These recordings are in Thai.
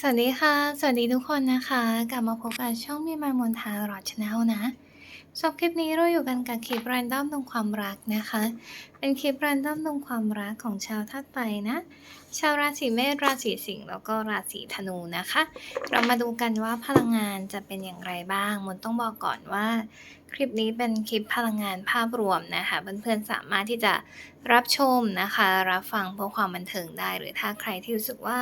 สวัสดีค่ะ สวัสดีทุกคนนะคะ กลับมาพบกับช่องมีมามนทารอดชาแนลนะสำหรับคลิปนี้เราอยู่กันกับคลิปแรนดอมตรงความรักนะคะ เป็นคลิปแรนดอมตรงความรักของชาวธาตุไฟนะ ชาวราศีเมษราศีสิงห์แล้วก็ราศีธนูนะคะ เรามาดูกันว่าพลังงานจะเป็นอย่างไรบ้าง มนต้องบอกก่อนว่า คลิปนี้เป็นคลิปพลังงานภาพรวมนะคะเพื่อนๆสามารถที่จะรับชมนะคะ รับฟังเพื่อความบันเทิงได้ หรือถ้าใครที่รู้สึกว่า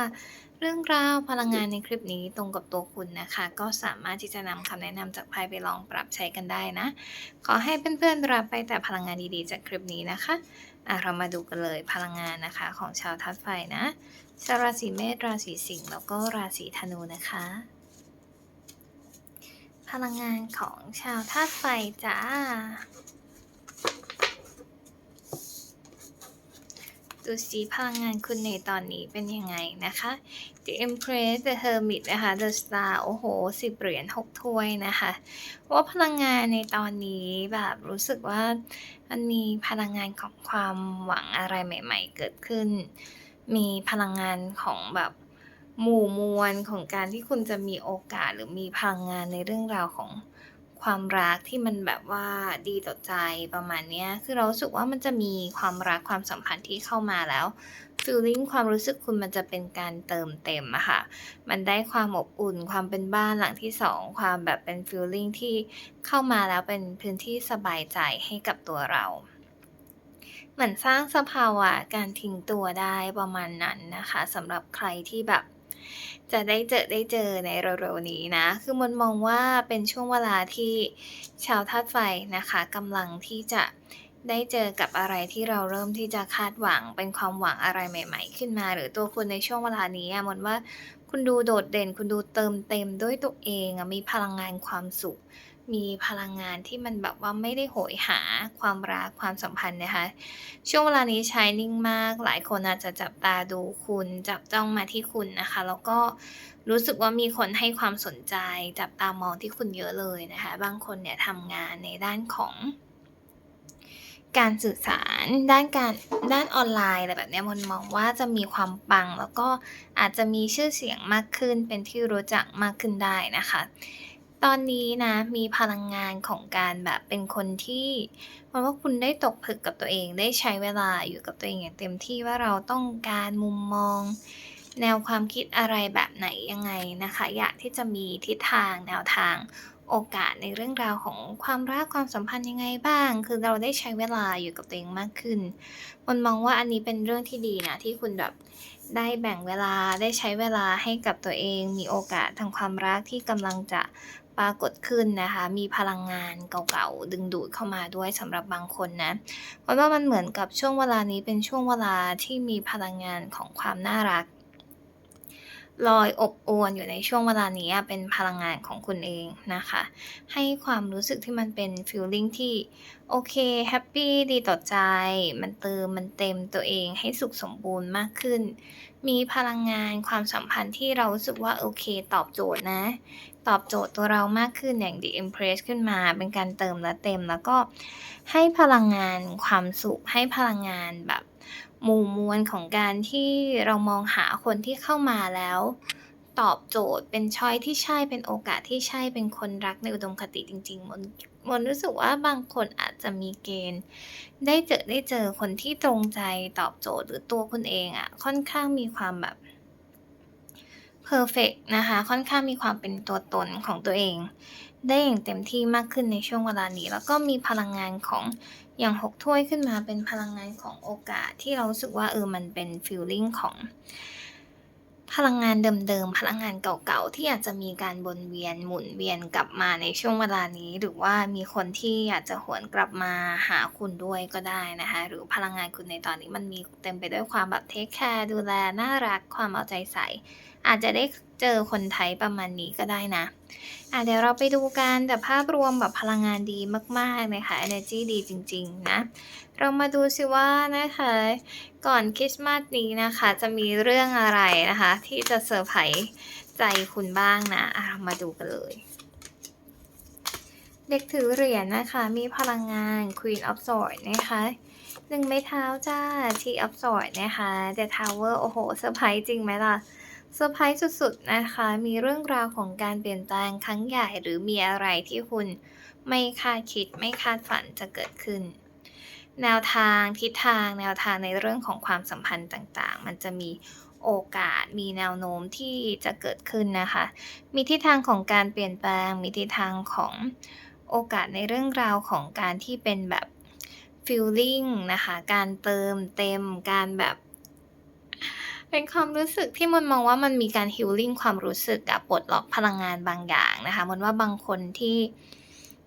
เรื่องราวพลังงานในคลิปนี้ตรงกับตัวคุณนะคะ ก็สามารถที่จะนำคำแนะนำจากไพ่ไปลองปรับใช้กันได้นะ ขอให้เพื่อนๆรับไปแต่พลังงานดีๆ จากคลิปนี้นะคะอะเรามาดูกันเลยพลังงานนะคะของชาวธาตุไฟนะชาวราศีเมษราศีสิงห์แล้วก็ราศีธนูนะคะ พลังงานของชาวธาตุไฟจ้า ดูสิพลังงานคุณในตอนนี้เป็นยังไงนะคะ The Empress The Hermit นะคะ The Star โอ้โหสิบเหรียญหกถ้วยนะคะ ว่าพลังงานในตอนนี้แบบรู้สึกว่ามันมีพลังงานของความหวังอะไรใหม่ ๆ เกิดขึ้น มีพลังงานของแบบหมู่มวลของการที่คุณจะมีโอกาสหรือมีพลังงานในเรื่องราวของ ความรักที่มันแบบว่าดีต่อใจประมาณเนี้ย คือเราสึกว่ามันจะมีความรักความสัมพันธ์ที่เข้ามาแล้ว feeling ความรู้สึกคุณมันจะเป็นการเติมเต็มอะค่ะ มันได้ความอบอุ่นความเป็นบ้านหลังที่2ความแบบเป็น feeling ที่เข้ามาแล้วเป็นพื้นที่สบายใจให้กับตัวเราเหมือนสร้างสภาวะการทิ้งตัวได้ประมาณนั้นนะคะสำหรับใครที่แบบ จะได้เจอได้เจอในเร็วๆนี้นะ คือมนมองว่าเป็นช่วงเวลาที่ชาวธาตุไฟนะคะกำลังที่จะได้เจอกับอะไรที่เราเริ่มที่จะคาดหวังเป็นความหวังอะไรใหม่ ๆ ขึ้นมา หรือตัวคุณในช่วงเวลานี้อะมนว่าคุณดูโดดเด่น คุณดูเติมเต็มด้วยตัวเองอะมีพลังงานความสุข มีพลังงานที่มันแบบว่าไม่ได้โหยหาความรักความสัมพันธ์นะคะ ช่วงเวลานี้ชายนิ่งมาก หลายคนอาจจะจับตาดูคุณ จับจ้องมาที่คุณนะคะ แล้วก็รู้สึกว่ามีคนให้ความสนใจ จับตามองที่คุณเยอะเลยนะคะ บางคนเนี่ยทำงานในด้านของการสื่อสารด้านการด้านออนไลน์อะไรแบบเนี้ยมนมองว่าจะมีความปัง แล้วก็อาจจะมีชื่อเสียงมากขึ้นเป็นที่รู้จักมากขึ้นได้นะคะ ตอนนี้นะ มีพลังงานของการแบบเป็นคนที่มันว่าคุณได้ตกผลึกกับตัวเอง ได้ใช้เวลาอยู่กับตัวเองอย่างเต็มที่ว่าเราต้องการมุมมอง แนวความคิดอะไรแบบไหนยังไงนะคะ อยากที่จะมีทิศทางแนวทางโอกาสในเรื่องราวของความรักความสัมพันธ์ยังไงบ้าง คือเราได้ใช้เวลาอยู่กับตัวเองมากขึ้น มันมองว่าอันนี้เป็นเรื่องที่ดีนะที่คุณแบบได้แบ่งเวลาได้ใช้เวลาให้กับตัวเอง มีโอกาสทางความรักที่กำลังจะ ปรากฏขึ้นนะคะ มีพลังงานเก่าๆ ดึงดูดเข้ามาด้วยสำหรับบางคนนะเพราะว่ามันเหมือนกับช่วงเวลานี้เป็นช่วงเวลาที่มีพลังงานของความน่ารัก ลอยอบอวลอยู่ในช่วงเวลานี้เป็นพลังงานของคุณเองนะคะ ให้ความรู้สึกที่มันเป็น feeling ที่โอเคแฮปปีดีต่อใจ มันเติมมันเต็มตัวเองให้สุขสมบูรณ์มากขึ้น มีพลังงานความสัมพันธ์ที่เรารู้สึกว่าโอเค ตอบโจทย์นะ ตอบโจทย์ตัวเรามากขึ้นอย่าง The Empress ขึ้นมา เป็นการเติมและเต็มแล้วก็ให้พลังงานความสุขให้พลังงานแบบ หมู่มวลของการที่เรามองหาคนที่เข้ามาแล้ว ตอบโจทย์เป็นช้อยที่ใช่เป็นโอกาสที่ใช่เป็นคนรักในอุดมคติจริงๆมนมนรู้สึกว่าบางคนอาจจะมีเกณฑ์ ได้เจอได้เจอคนที่ตรงใจตอบโจทย์หรือตัวคุณเองอะ ค่อนข้างมีความแบบเพอร์เฟกนะคะ ค่อนข้างมีความเป็นตัวตนของตัวเอง ได้อย่างเต็มที่มากขึ้นในช่วงเวลานี้ แล้วก็มีพลังงานของอย่างหกถ้วยขึ้นมาเป็นพลังงานของโอกาสที่เรารู้สึกว่าเออมันเป็น feeling ของพลังงานเดิมๆ พลังงานเก่าๆ ที่อาจจะมีการวนเวียนหมุนเวียนกลับมาในช่วงเวลานี้ หรือว่ามีคนที่อยากจะหวนกลับมาหาคุณด้วยก็ได้นะคะ หรือพลังงานคุณในตอนนี้มันมีเต็มไปด้วยความแบบเทคแคร์ดูแลน่ารักความเอาใจใส่ อาจจะได้เจอคนไทยประมาณนี้ก็ได้นะอะเดี๋ยวเราไปดูกันแต่ภาพรวมแบบพลังงานดีมากๆเลยค่ะ energy ดีจริง ๆ นะ เรามาดูสิว่านะคะ ก่อนคริสต์มาสนี้นะคะ จะมีเรื่องอะไรนะคะ ที่จะเซอร์ไพรส์ใจคุณบ้างนะอะเรามาดูกันเลย เด็กถือเหรียญนะคะ มีพลังงาน Queen of Swords นะคะหนึ่งไม้เท้าจ้า T of Swords นะคะ The Tower โอ้โหเซอร์ไพรส์จริงไหมล่ะ เซอร์ไพรส์สุดๆนะคะ มีเรื่องราวของการเปลี่ยนแปลงครั้งใหญ่หรือมีอะไรที่คุณไม่คาดคิดไม่คาดฝันจะเกิดขึ้น แนวทางทิศทางแนวทางในเรื่องของความสัมพันธ์ต่างๆ มันจะมีโอกาสมีแนวโน้มที่จะเกิดขึ้นนะคะ มีทิศทางของการเปลี่ยนแปลง มีทิศทางของโอกาสในเรื่องราวของการที่เป็นแบบฟีลลิ่งนะคะ การเติมเต็ม การแบบ เป็นความรู้สึกที่มนมองว่ามันมีการ healing ความรู้สึกอะปลดล็อกพลังงานบางอย่างนะคะมนว่าบางคนที่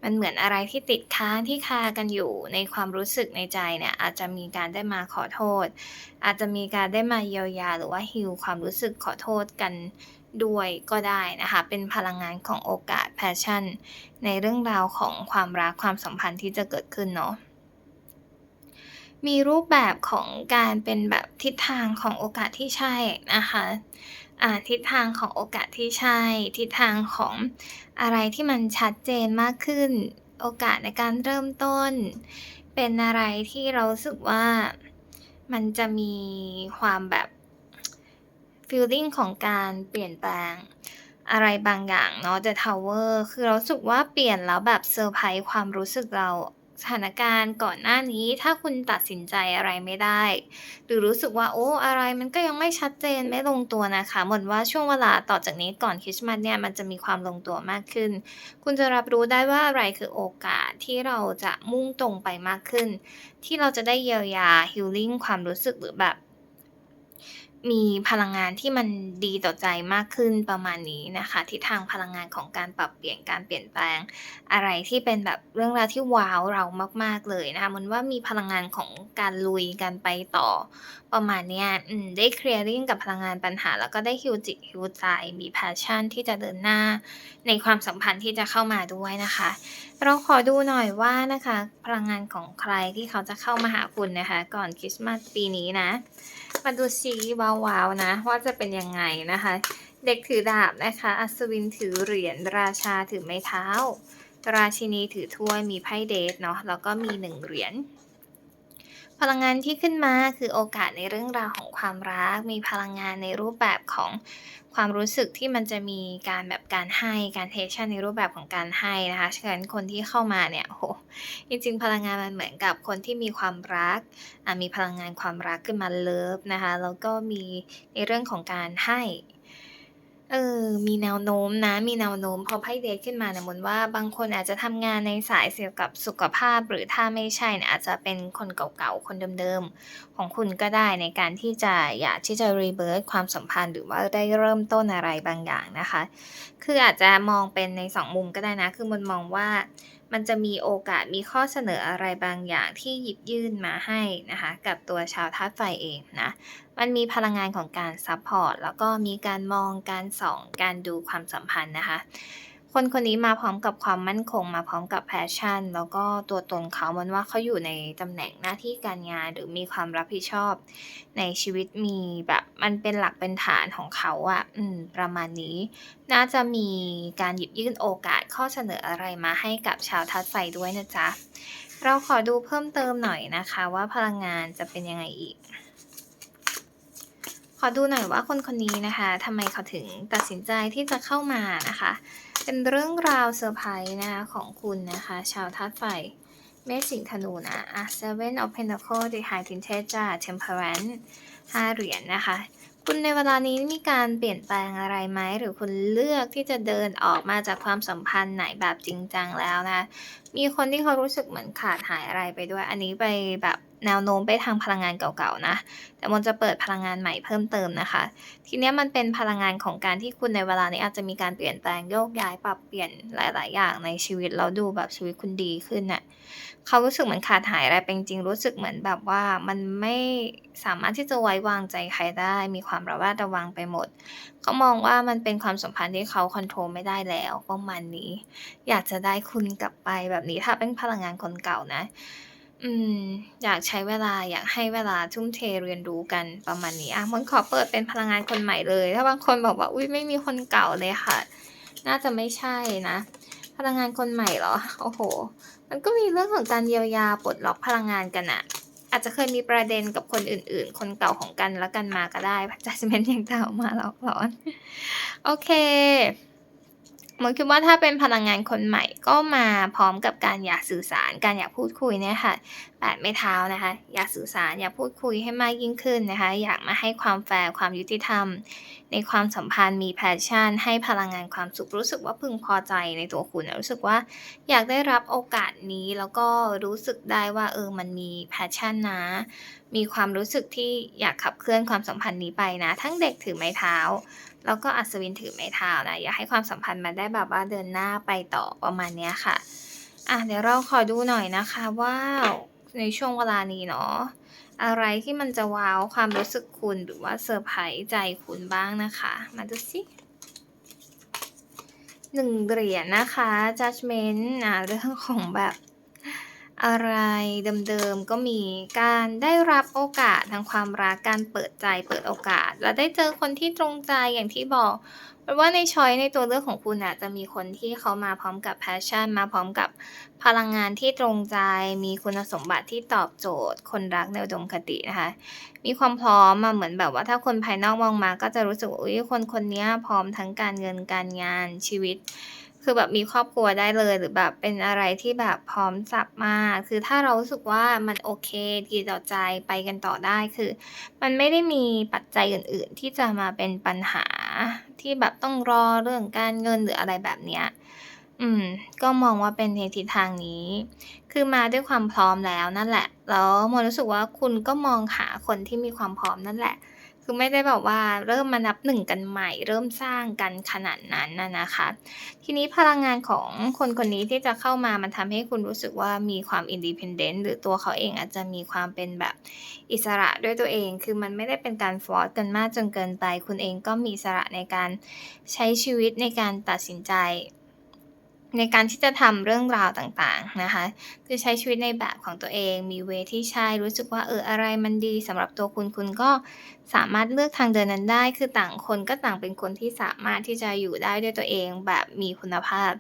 มันเหมือนอะไรที่ติดค้างที่คากันอยู่ในความรู้สึกในใจเนี่ย อาจจะมีการได้มาขอโทษ อาจจะมีการได้มาเยียวยา หรือว่า heal ความรู้สึกขอโทษกันด้วยก็ได้นะคะ เป็นพลังงานของโอกาส passion ในเรื่องราวของความรักความสัมพันธ์ที่จะเกิดขึ้นเนาะ มีรูปแบบของการเป็นแบบทิศทางของโอกาสที่ใช่นะคะทิศทางของโอกาสที่ใช่ ทิศทางของอะไรที่มันชัดเจนมากขึ้น โอกาสในการเริ่มต้น เป็นอะไรที่เราสึกว่ามันจะมีความแบบฟีลลิ่งของการเปลี่ยนแปลงอะไรบางอย่างเนาะ The Tower คือเราสึกว่าเปลี่ยนแล้วแบบเซอร์ไพรส์ความรู้สึกเรา สถานการณ์ก่อนหน้านี้ ถ้าคุณตัดสินใจอะไรไม่ได้ หรือรู้สึกว่าโอ้อะไรมันก็ยังไม่ชัดเจนไม่ลงตัวนะคะมนว่าช่วงเวลาต่อจากนี้ก่อนคริสต์มาสเนี่ยมันจะมีความลงตัวมากขึ้น คุณจะรับรู้ได้ว่าอะไรคือโอกาสที่เราจะมุ่งตรงไปมากขึ้น ที่เราจะได้เยียวยาฮิลลิ่งความรู้สึกหรือแบบ มีพลังงานที่มันดีต่อใจมากขึ้นประมาณนี้นะคะทิศทางพลังงานของการปรับเปลี่ยนการเปลี่ยนแปลง อะไรที่เป็นแบบเรื่องราวที่ว้าวเรามาก ๆเลยนะคะมนว่ามีพลังงานของการลุยการไปต่อ ประมาณเนี้ยอืมได้ clearing กับพลังงานปัญหา แล้วก็ได้ heal จิต heal ใจ มี passion ที่จะเดินหน้า ในความสัมพันธ์ที่จะเข้ามาด้วยนะคะ เราขอดูหน่อยว่านะคะ พลังงานของใครที่เขาจะเข้ามาหาคุณนะคะ ก่อนคริสต์มาสปีนี้นะ มาดูซิว้าวๆนะ ว่าจะเป็นยังไงนะคะ เด็กถือดาบนะคะ อัศวินถือเหรียญราชาถือไม้เท้า ราชินีถือถ้วยมีไพ่เดทเนาะแล้วก็มี1เหรียญ พลังงานที่ขึ้นมาคือโอกาสในเรื่องราวของความรัก มีพลังงานในรูปแบบของความรู้สึกที่มันจะมีการแบบการให้การ tension ในรูปแบบของการให้นะคะฉะนั้นคนที่เข้ามาเนี่ยโอ้โฮจริงๆ พลังงานมันเหมือนกับคนที่มีความรักมีพลังงานความรักขึ้นมาเลิฟนะคะแล้วก็มีในเรื่องของการให้ เออ มีแนวโน้มนะ มีแนวโน้ม พอไพ่เดทขึ้นมาเนี่ยมนว่าบางคนอาจจะทำงานในสายเกี่ยวกับสุขภาพ หรือถ้าไม่ใช่เนี่ยอาจจะเป็นคนเก่าๆ คนเดิมๆ ของคุณก็ได้ในการที่จะอยากที่จะรีเบิร์ตความสัมพันธ์ หรือว่าได้เริ่มต้นอะไรบางอย่างนะคะ คืออาจจะมองเป็นในสองมุมก็ได้นะ คือมนมองว่า มันจะมีโอกาสมีข้อเสนออะไรบางอย่างที่หยิบยื่นมาให้นะคะกับตัวชาวธาตุไฟเองนะมันมีพลังงานของการซัพพอร์ตแล้วก็มีการมองการส่องการดูความสัมพันธ์นะคะ คนคนนี้มาพร้อมกับความมั่นคง มาพร้อมกับ passion แล้วก็ตัวตนเขามนว่าเขาอยู่ในตำแหน่งหน้าที่การงาน หรือมีความรับผิดชอบ ในชีวิตมีแบบมันเป็นหลักเป็นฐานของเขาอะอืม ประมาณนี้ น่าจะมีการหยิบยื่นโอกาสข้อเสนออะไรมาให้กับชาวธาตุไฟด้วยนะจ๊ะ เราขอดูเพิ่มเติมหน่อยนะคะ ว่าพลังงานจะเป็นยังไงอีกขอดูหน่อยว่าคนคนนี้นะคะทำไมเขาถึงตัดสินใจที่จะเข้ามานะคะ เป็นเรื่องราวเซอร์ไพรส์นะคะของคุณนะคะ ชาวธาตุไฟ เมษสิงธนูนะอ่า Seven of Pentacles The High Priestess Temperance 5เหรียญนะคะ คุณในเวลานี้มีการเปลี่ยนแปลงอะไรไหม หรือคุณเลือกที่จะเดินออกมาจากความสัมพันธ์ไหนแบบจริงจังแล้วนะ มีคนที่เขารู้สึกเหมือนขาดหายอะไรไปด้วย อันนี้ไปแบบ แนวโน้มไปทางพลังงานเก่าๆนะ แต่มนจะเปิดพลังงานใหม่เพิ่มเติมนะคะ ทีเนี้ยมันเป็นพลังงานของการที่คุณในเวลานี้อาจจะมีการเปลี่ยนแปลงโยกย้ายปรับเปลี่ยนหลาย ๆ อย่างในชีวิตแล้วดูแบบชีวิตคุณดีขึ้นน่ะเขารู้สึกเหมือนขาดหายอะไรไปจริงรู้สึกเหมือนแบบว่ามันไม่สามารถที่จะไว้วางใจใครได้ มีความระแวดระวังไปหมดเขามองว่ามันเป็นความสัมพันธ์ที่เขาคอนโทรลไม่ได้แล้วประมาณนี้ อยากจะได้คุณกลับไปแบบนี้ถ้าเป็นพลังงานคนเก่านะ อืม อยากใช้เวลา อยากให้เวลาทุ่มเทเรียนรู้กันประมาณนี้ อ่ามนขอเปิดเป็นพลังงานคนใหม่เลย ถ้าบางคนบอกว่า อุ๊ยไม่มีคนเก่าเลยค่ะ น่าจะไม่ใช่นะ พลังงานคนใหม่เหรอ?โอ้โฮมันก็มีเรื่องของการเยียวยาปลดล็อกพลังงานกันนะอาจจะเคยมีประเด็นกับคนอื่น ๆ คนเก่าของกันและกันมาก็ได้ Judgment ยังตามมาหลอกหลอน โอเค มนคิดว่าถ้าเป็นพลังงานคนใหม่ก็มาพร้อมกับการอยากสื่อสาร การอยากพูดคุยเนี่ยค่ะ8ไม้เท้านะคะ อยากสื่อสาร อยากพูดคุยให้มากยิ่งขึ้นนะคะ อยากมาให้ความแฟร์ความยุติธรรม ในความสัมพันธ์มี passion ให้พลังงานความสุขรู้สึกว่าพึงพอใจในตัวคุณรู้สึกว่าอยากได้รับโอกาสนี้แล้วก็รู้สึกได้ว่าเออมันมี passion นะ มีความรู้สึกที่อยากขับเคลื่อนความสัมพันธ์นี้ไปนะ ทั้งเด็กถือไม้เท้า แล้วก็อัศวินถือไม้เท้านะ อยากให้ความสัมพันธ์มันได้แบบว่าเดินหน้าไปต่อประมาณเนี้ยค่ะ อะเดี๋ยวเราขอดูหน่อยนะคะว่าในช่วงเวลานี้เนาะอะไรที่มันจะว้าวความรู้สึกคุณหรือว่าเซอร์ไพรส์ใจคุณบ้างนะคะ มาดูสิ1เหรียญนะคะ Judgment อ่าเรื่องของแบบ อะไรเดิมๆก็มีการได้รับโอกาสทางความรักการเปิดใจเปิดโอกาส และได้เจอคนที่ตรงใจอย่างที่บอกเพราะว่าในชอยในตัวเลือกของคุณน่ะจะมีคนที่เขามาพร้อมกับ passion มาพร้อมกับพลังงานที่ตรงใจ มีคุณสมบัติที่ตอบโจทย์ คนรักในอุดมคตินะคะ มีความพร้อมอะเหมือนแบบว่าถ้าคนภายนอกมองมา ก็จะรู้สึกว่าอุ๊ยคนคนนี้พร้อมทั้งการเงินการงานชีวิต คือแบบมีครอบครัวได้เลย หรือแบบเป็นอะไรที่แบบพร้อมสับมาก คือถ้าเรารู้สึกว่ามันโอเคดีต่อใจไปกันต่อได้คือ มันไม่ได้มีปัจจัยอื่น ๆ ที่จะมาเป็นปัญหาที่แบบต้องรอเรื่องการเงินหรืออะไรแบบเนี้ยอืม ก็มองว่าเป็นในทิศทางนี้ คือมาด้วยความพร้อมแล้วนั่นแหละ แล้วมรู้สึกว่าคุณก็มองหาคนที่มีความพร้อมนั่นแหละ คือไม่ได้แบบว่าเริ่มมานับ1กันใหม่ เริ่มสร้างกันขนาดนั้นน่ะนะคะ ทีนี้พลังงานของคนคนนี้ที่จะเข้ามามันทำให้คุณรู้สึกว่ามีความ independent หรือตัวเขาเองอาจจะมีความเป็นแบบอิสระด้วยตัวเอง คือมันไม่ได้เป็นการ force กันมากจนเกินไป คุณเองก็มีอิสระในการใช้ชีวิตในการตัดสินใจในการที่จะทำเรื่องราวต่างๆนะคะ คือใช้ชีวิตในแบบของตัวเอง มีเวที่ใช่ รู้สึกว่าเอออะไรมันดีสำหรับตัวคุณ คุณก็ สามารถเลือกทางเดินนั้นได้ คือต่างคนก็ต่างเป็นคนที่สามารถที่จะอยู่ได้ด้วยตัวเองแบบมีคุณภาพ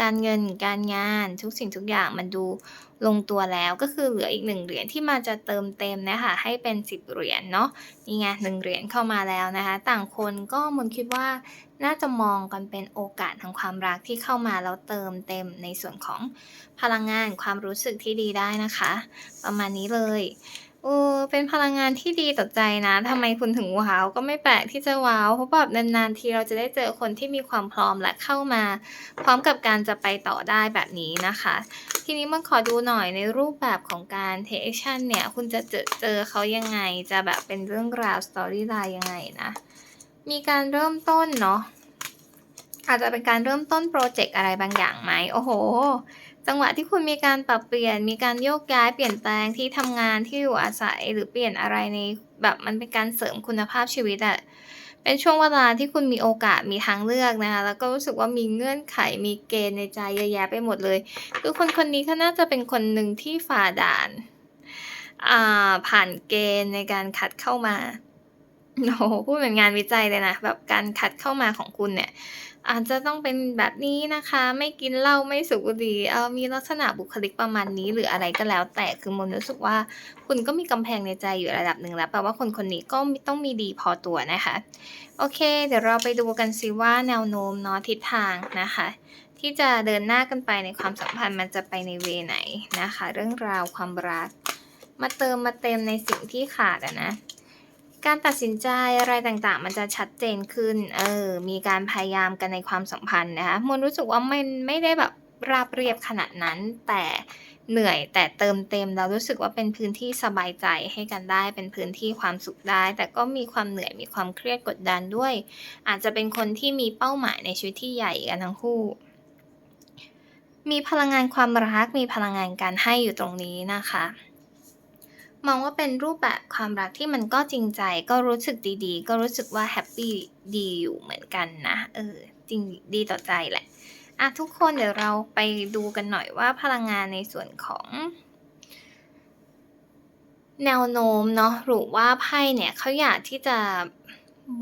การเงิน การงานทุกสิ่งทุกอย่างมันดูลงตัวแล้วก็คือเหลืออีก1เหรียญที่มาจะเติมเต็มนี่ยค่ะให้เป็น 10 เหรียญเนาะนี่ไง1เหรียญเข้ามาแล้วนะคะ ต่างคนก็มนคิดว่าน่าจะมองกันเป็นโอกาสทางความรักที่เข้ามาแล้วเติมเต็มในส่วนของพลังงานความรู้สึกที่ดีได้นะคะ ประมาณนี้เลย เออเป็นพลังงานที่ดีต่อใจนะทำไมคุณถึงว้าวก็ไม่แปลกที่จะว้าวเพราะแบบนานๆทีเราจะได้เจอคนที่มีความพร้อมและเข้ามา พร้อมกับการจะไปต่อได้แบบนี้นะคะ ทีนี้มันขอดูหน่อยในรูปแบบของการ take action เนี่ย คุณจะเจอเจอเขายังไงจะแบบเป็นเรื่องราว storyline ยังไงนะ มีการเริ่มต้นเนาะอาจจะเป็นการเริ่มต้นพรเจกต์อะไรบางอย่างไหมโอ้โฮ จังหวะที่คุณมีการปรับเปลี่ยน มีการโยกย้ายเปลี่ยนแปลงที่ทำงานที่อยู่อาศัยหรือเปลี่ยนอะไรในแบบมันเป็นการเสริมคุณภาพชีวิตอะเป็นช่วงเวลาที่คุณมีโอกาสมีทางเลือกนะคะ แล้วก็รู้สึกว่ามีเงื่อนไขมีเกณฑ์ในใจเยอะแยะไปหมดเลย คือคนคนนี้เขาน่าจะเป็นคนหนึ่งที่ฝ่าด่านผ่านเกณฑ์ในการคัดเข้ามา โอ้โฮพูดเหมือนงานวิจัยเลยนะ แบบการคัดเข้ามาของคุณเนี่ย อาจจะต้องเป็นแบบนี้นะคะ ไม่กินเหล้า ไม่สูบบุหรี่ เอ่อ มีลักษณะบุคลิกประมาณนี้ หรืออะไรก็แล้วแต่ คือมนรู้สึกว่า คุณก็มีกำแพงในใจอยู่ระดับหนึ่งแล้ว แปลว่าคนคนนี้ก็ต้องมีดีพอตัวนะคะ โอเค เดี๋ยวเราไปดูกันสิว่าแนวโน้มเนาะทิศทางนะคะ ที่จะเดินหน้ากันไปในความสัมพันธ์มันจะไปในเวไหนนะคะ เรื่องราวความรัก มาเติมมาเต็มในสิ่งที่ขาดอะนะ การตัดสินใจอะไรต่างๆ มันจะชัดเจนขึ้น เออ มีการพยายามกันในความสัมพันธ์นะคะมนรู้สึกว่ามันไม่ได้แบบราบเรียบขนาดนั้น แต่เหนื่อยแต่เติมเต็มแล้วรู้สึกว่าเป็นพื้นที่สบายใจให้กันได้ เป็นพื้นที่ความสุขได้ แต่ก็มีความเหนื่อยมีความเครียดกดดันด้วย อาจจะเป็นคนที่มีเป้าหมายในชีวิตที่ใหญ่กันทั้งคู่ มีพลังงานความรักมีพลังงานการให้อยู่ตรงนี้นะคะ มองว่าเป็นรูปแบบความรักที่มันก็จริงใจ ก็รู้สึกดีๆ ก็รู้สึกว่าแฮปปี้ดีอยู่เหมือนกันนะ เออ จริงดีต่อใจแหละอะทุกคนเดี๋ยวเราไปดูกันหน่อยว่าพลังงานในส่วนของ แนวโน้มเนาะหรือว่าไพ่เนี่ยเขาอยากที่จะ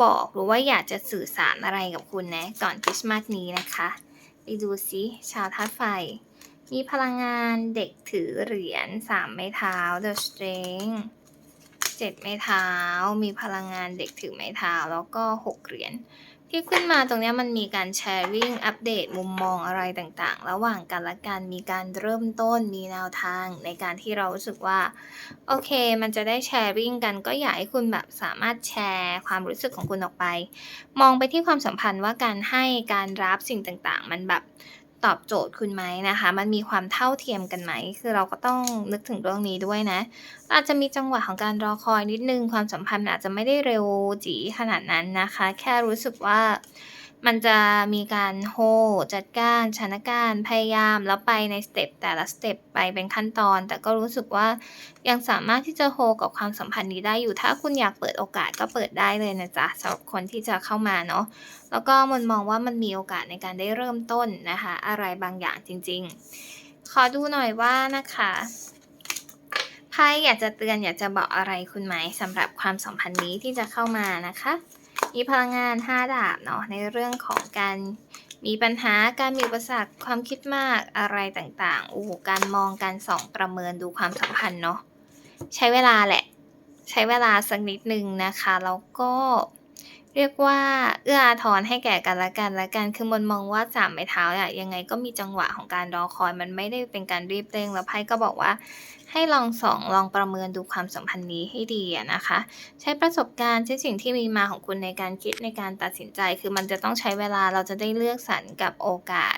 บอกหรือว่าอยากจะสื่อสารอะไรกับคุณนะ ก่อนคริสต์มาสนี้นะคะ ไปดูซิชาวธาตุไฟ มีพลังงานเด็กถือเหรียญสามไม้เท้า The Strength เจ็ดไม้เท้า มีพลังงานเด็กถือไม้เท้า แล้วก็หกเหรียญที่ขึ้นมาตรงนี้มันมีการแชร์ริ่งอัปเดตมุมมองอะไรต่างๆ ระหว่างกันและกันมีการเริ่มต้นมีแนวทางในการที่เรารู้สึกว่า โอเค มันจะได้แชร์ริ่งกันก็อยากให้คุณแบบสามารถแชร์ความรู้สึกของคุณออกไป มองไปที่ความสัมพันธ์ว่าการให้การรับสิ่งต่างๆ มันแบบ ตอบโจทย์คุณไหมนะคะ มันมีความเท่าเทียมกันไหม คือเราก็ต้องนึกถึงเรื่องนี้ด้วยนะ อาจจะมีจังหวะของการรอคอยนิดนึง ความสัมพันธ์อาจจะไม่ได้เร็วจีขนาดนั้นนะคะ แค่รู้สึกว่า มันจะมีการโฮจัดการสถานการณ์พยายามแล้วไปในสเต็ปแต่ละสเต็ปไปเป็นขั้นตอน แต่ก็รู้สึกว่ายังสามารถที่จะโฮกับความสัมพันธ์นี้ได้อยู่ ถ้าคุณอยากเปิดโอกาสก็เปิดได้เลยนะจ๊ะสำหรับคนที่จะเข้ามาเนาะแล้วก็มันมองว่ามันมีโอกาสในการได้เริ่มต้นนะคะ อะไรบางอย่างจริง ๆ ขอดูหน่อยว่านะคะไพ่อยากจะเตือนอยากจะบอกอะไรคุณไหมสำหรับความสัมพันธ์นี้ที่จะเข้ามานะคะ มีพลังงาน 5 ดาบเนาะในเรื่องของการมีปัญหาการมีอุปสรรคความคิดมากอะไรต่างๆโอ้การมองการส่องประเมินดูความสัมพันธ์เนาะใช้เวลาแหละ ใช้เวลาสักนิดนึงนะคะ แล้วก็ เรียกว่าเอื้ออาทรให้แก่กันและกันและกัน คือมนมองว่าสามไม้เท้าอะยังไงก็มีจังหวะของการรอคอย มันไม่ได้เป็นการรีบเร่ง แล้วไพ่ก็บอกว่า ให้ลองส่องลองประเมินดูความสัมพันธ์นี้ให้ดีอะนะคะ ใช้ประสบการณ์ใช้สิ่งที่มีมาของคุณในการคิดในการตัดสินใจ คือมันจะต้องใช้เวลาเราจะได้เลือกสรรกับโอกาส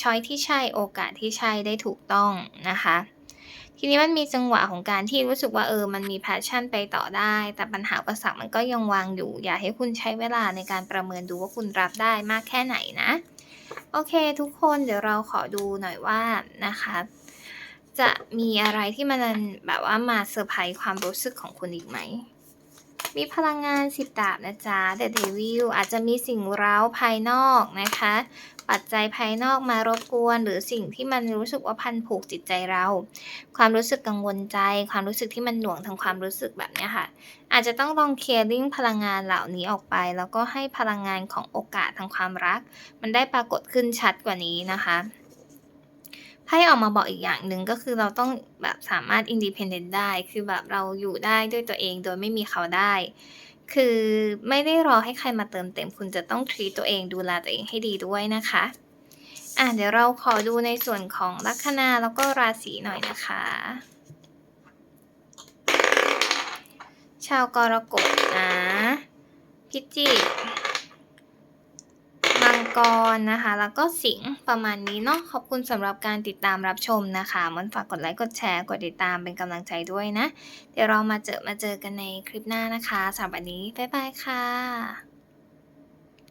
ช้อยที่ใช่โอกาสที่ใช่ได้ถูกต้องนะคะ ทีนี้มันมีจังหวะของการที่รู้สึกว่าเออ มันมีแพชชั่นไปต่อได้ แต่ปัญหาอุปสรรคมันก็ยังวางอยู่ อยากให้คุณใช้เวลาในการประเมินดูว่าคุณรับได้มากแค่ไหนนะ โอเค ทุกคนเดี๋ยวเราขอดูหน่อยว่านะคะ จะมีอะไรที่มันแบบว่ามาเซอร์ไพรส์ความรู้สึกของคุณอีกไหมมีพลังงานสิบดาบนะจ๊ะ The Devil อาจจะมีสิ่งเร้าภายนอกนะคะ ปัจจัยภายนอกมารบกวน หรือสิ่งที่มันรู้สึกว่าพันผูกจิตใจเรา ความรู้สึกกังวลใจ ความรู้สึกที่มันหน่วงทางความรู้สึกแบบนี้ค่ะ อาจจะต้องลองเคลียร์ริ่งพลังงานเหล่านี้ออกไป แล้วก็ให้พลังงานของโอกาสทางความรัก มันได้ปรากฏขึ้นชัดกว่านี้นะคะไพ่ออกมาบอกอีกอย่างหนึ่งก็คือเราต้องแบบสามารถอินดิเพนเดนต์ได้ คือแบบเราอยู่ได้ด้วยตัวเองโดยไม่มีเขาได้ คือไม่ได้รอให้ใครมาเติมเต็ม คุณจะต้องทรีตตัวเองดูแลตัวเองให้ดีด้วยนะคะ อะเดี๋ยวเราขอดูในส่วนของลัคนาแล้วก็ราศีหน่อยนะคะ ชาวกรกฎนะ พิจิก กรนะคะ แล้วก็สิงห์ประมาณนี้เนาะขอบคุณสำหรับการติดตามรับชมนะคะมันฝากกดไลค์กดแชร์กดติดตามเป็นกำลังใจด้วยนะ เดี๋ยวเรามาเจอมาเจอกันในคลิปหน้านะคะสำหรับวันนี้บ๊ายบายค่ะ